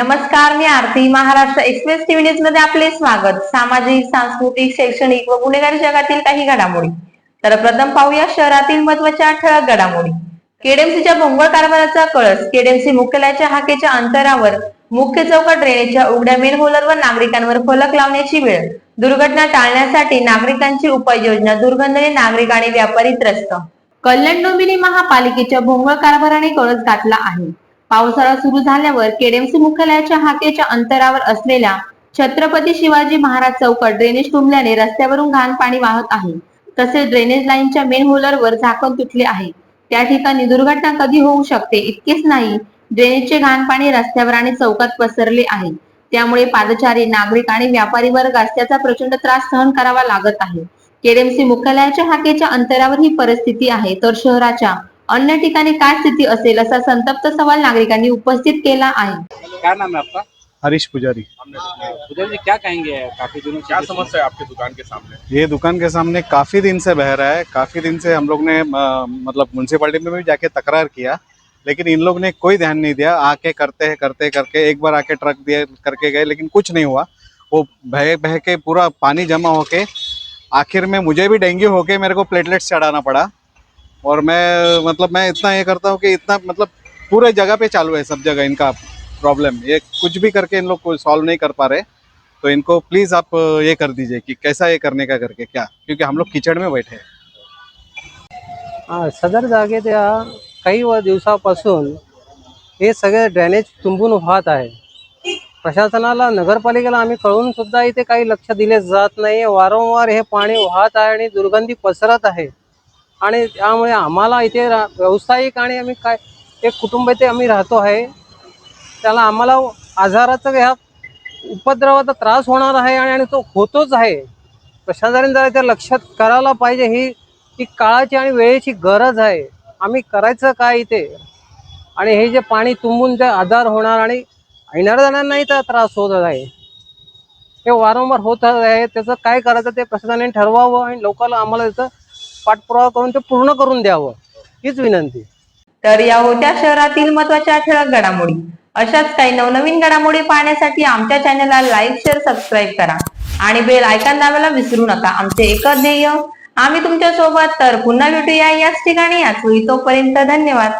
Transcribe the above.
आरती Maharashtra express TV न्यूजमध्ये आपले स्वागत. सामाजिक सांस्कृतिक शैक्षणिक व गुन्हेगारी जगातील काही घडामोडी. तर प्रथम पाहूया शहरातील महत्त्वाच्या ठळक घडामोडी. केडीएमसीच्या भोंगळ कारभाराचा कळस केडीएमसी मुख्यालयाच्या हाकेच्या अंतरावर मुख्य चौकात ड्रेनेजच्या उघड्या मेन होलरवर नागरिकांवर फलक लावण्याची वेळ. दुर्घटना टाळण्यासाठी नागरिकांची उपाययोजना दुर्गंधने नागरिक आणि व्यापारी त्रस्त. कल्याण डोंबिवली महापालिकेच्या भोंगळ कारभाराने कळस गाठला आहे. पावसाळा सुरू झाल्यावर केडीएमसी मुख्यालयाच्या हाकेच्या अंतरावर असलेल्या छत्रपती शिवाजी महाराज चौकात ड्रेनेज तुंबल्याने रस्त्यावरून घाण पाणी वाहत आहे. तसेच ड्रेनेज लाईनच्या मेन होलरवर झाकण तुटले आहे. त्या ठिकाणी दुर्घटना कधी होऊ शकते इतकेच नाही ड्रेनेजचे घाण पाणी रस्त्यावर आणि चौकात पसरले आहे. त्यामुळे पादचारी नागरिक आणि व्यापारी वर्गास त्याचा प्रचंड त्रास सहन करावा लागत आहे. केडीएमसी मुख्यालयाच्या हाकेच्या अंतरावर ही परिस्थिती आहे. तर शहराच्या अन्य ठिकाणी काय स्थिती असेल असा संतप्त सवाल नागरिकांनी उपस्थित केला आहे. क्या नाम है आपका? हरीश पुजारी. उदय जी क्या कहेंगे? काफ़ी दिनों से क्या समस्या है आपकी दुकान के सामने? ये दुकान के सामने काफ़ी दिन से बह रहा है। काफ़ी दिन से हम लोग ने अ, मतलब म्यूनसिपालिटी में भी जाके तकरार किया लेकिन इन लोग ने कोई ध्यान नहीं दिया। आके करते हैं करते करके एक बार आके ट्रक दिए करके गए लेकिन कुछ नहीं हुआ। वो बह बह के पूरा पानी जमा होके आखिर में मुझे भी डेंगू होके मेरे को प्लेटलेट्स चढ़ाना पड़ा। और मैं मतलब मैं इतना ये करता हूँ कि इतना मतलब पूरे जगह पे चालू है सब जगह इनका प्रॉब्लम ये कुछ भी करके इन लोग को सॉल्व नहीं कर पा रहे। तो इनको प्लीज़ आप ये कर दीजिए कि कैसा ये करने का करके क्या क्योंकि हम लोग कीचड़ में बैठे हैं। हा, सदर जागे या काही व दिवसापासून हे सगळे ड्रेनेज तुंबून वाहत आहे. प्रशासनाला नगरपालिकेला आम्ही कळून सुद्धा इथे काही लक्ष दिले जात नाही वारंवार हे पाणी वाहत आहे आणि दुर्गंधी पसरत आहे. आणि त्यामुळे आम्हाला इथे रा- व्यावसायिक आणि आम्ही काय एक कुटुंब इथे आम्ही राहतो आहे. त्याला आम्हाला आजाराचा ह्या उपद्रवाचा त्रास होणार आहे आणि आणि तो होतोच आहे. प्रशासनाने जरा ते लक्षात करायला पाहिजे ही ही काळाची आणि वेळेची गरज आहे. आम्ही करायचं काय इथे? आणि हे जे पाणी तुंबून जे आजार होणार आणि येणाऱ्या जणांनाही तर त्रास होत आहे. हे वारंवार होत आहे. त्याचं काय करायचं ते प्रशासनाने ठरवावं आणि लोकांना आम्हाला त्याचं पाठपुरावा करून ते पूर्ण करून द्यावं हीच विनंती. तर या होत्या शहरातील महत्त्वाच्या ठळक घडामोडी. अशाच काही नवनवीन घडामोडी पाहण्यासाठी आमच्या चॅनलला लाईक शेअर सबस्क्राईब करा. आणि बेल आयकॉन दाबायला विसरू नका. आमचे एकच ध्येय आम्ही तुमच्यासोबत तर पुन्हा भेटूया याच ठिकाणी. याच तोपर्यंत धन्यवाद.